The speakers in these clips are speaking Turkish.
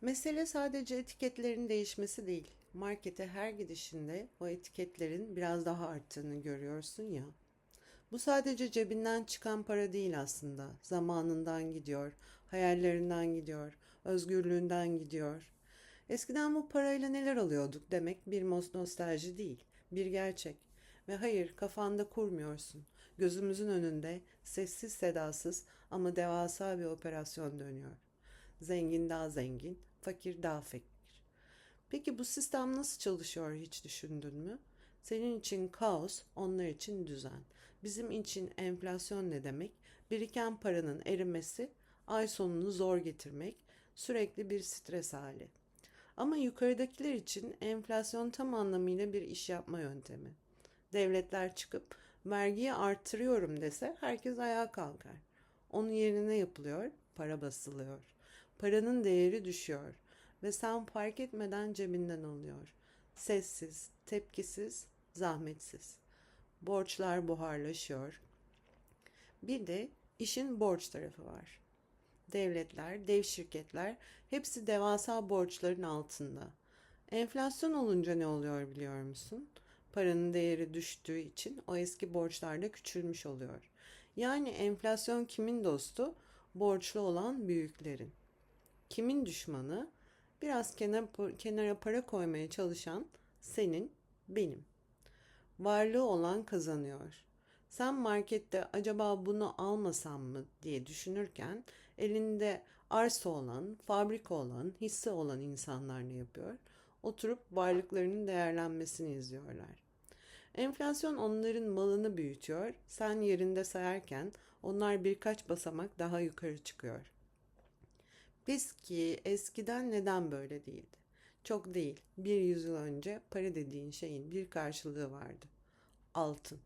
Mesele sadece etiketlerin değişmesi değil. Markete her gidişinde o etiketlerin biraz daha arttığını görüyorsun ya. Bu sadece cebinden çıkan para değil aslında. Zamanından gidiyor, hayallerinden gidiyor, özgürlüğünden gidiyor. Eskiden bu parayla neler alıyorduk demek bir nostalji değil, bir gerçek. Ve hayır kafanda kurmuyorsun. Gözümüzün önünde sessiz sedasız ama devasa bir operasyon dönüyor. Zengin daha zengin, fakir daha fakir. Peki bu sistem nasıl çalışıyor hiç düşündün mü? Senin için kaos, onlar için düzen. Bizim için enflasyon ne demek? Biriken paranın erimesi, ay sonunu zor getirmek, sürekli bir stres hali. Ama yukarıdakiler için enflasyon tam anlamıyla bir iş yapma yöntemi. Devletler çıkıp vergiyi artırıyorum dese herkes ayağa kalkar. Onun yerine yapılıyor, para basılıyor. Paranın değeri düşüyor ve sen fark etmeden cebinden alıyor. Sessiz, tepkisiz, zahmetsiz. Borçlar buharlaşıyor. Bir de işin borç tarafı var. Devletler, dev şirketler hepsi devasa borçların altında. Enflasyon olunca ne oluyor biliyor musun? Paranın değeri düştüğü için o eski borçlar da küçülmüş oluyor. Yani enflasyon kimin dostu? Borçlu olan büyüklerin. Kimin düşmanı? Biraz kenar, kenara para koymaya çalışan senin, benim. Varlığı olan kazanıyor. Sen markette acaba bunu almasam mı diye düşünürken elinde arsa olan, fabrika olan, hisse olan insanlar ne yapıyor? Oturup varlıklarının değerlenmesini izliyorlar. Enflasyon onların malını büyütüyor. Sen yerinde sayarken onlar birkaç basamak daha yukarı çıkıyor. Biz ki eskiden neden böyle değildi? Çok değil. Bir yüzyıl önce para dediğin şeyin bir karşılığı vardı. Altın.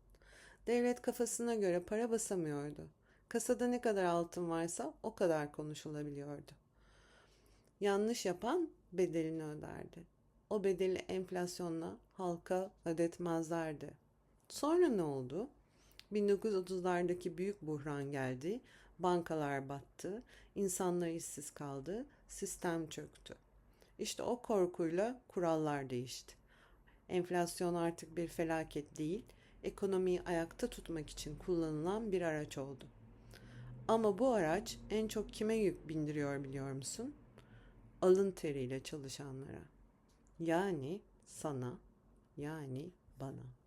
Devlet kafasına göre para basamıyordu. Kasada ne kadar altın varsa o kadar konuşulabiliyordu. Yanlış yapan bedelini öderdi. O bedeli enflasyonla halka ödetmezlerdi. Sonra ne oldu? 1930'lardaki büyük buhran geldi, bankalar battı, insanlar işsiz kaldı, sistem çöktü. İşte o korkuyla kurallar değişti. Enflasyon artık bir felaket değil, ekonomiyi ayakta tutmak için kullanılan bir araç oldu. Ama bu araç en çok kime yük bindiriyor biliyor musun? Alın teriyle çalışanlara. Yani sana, yani bana.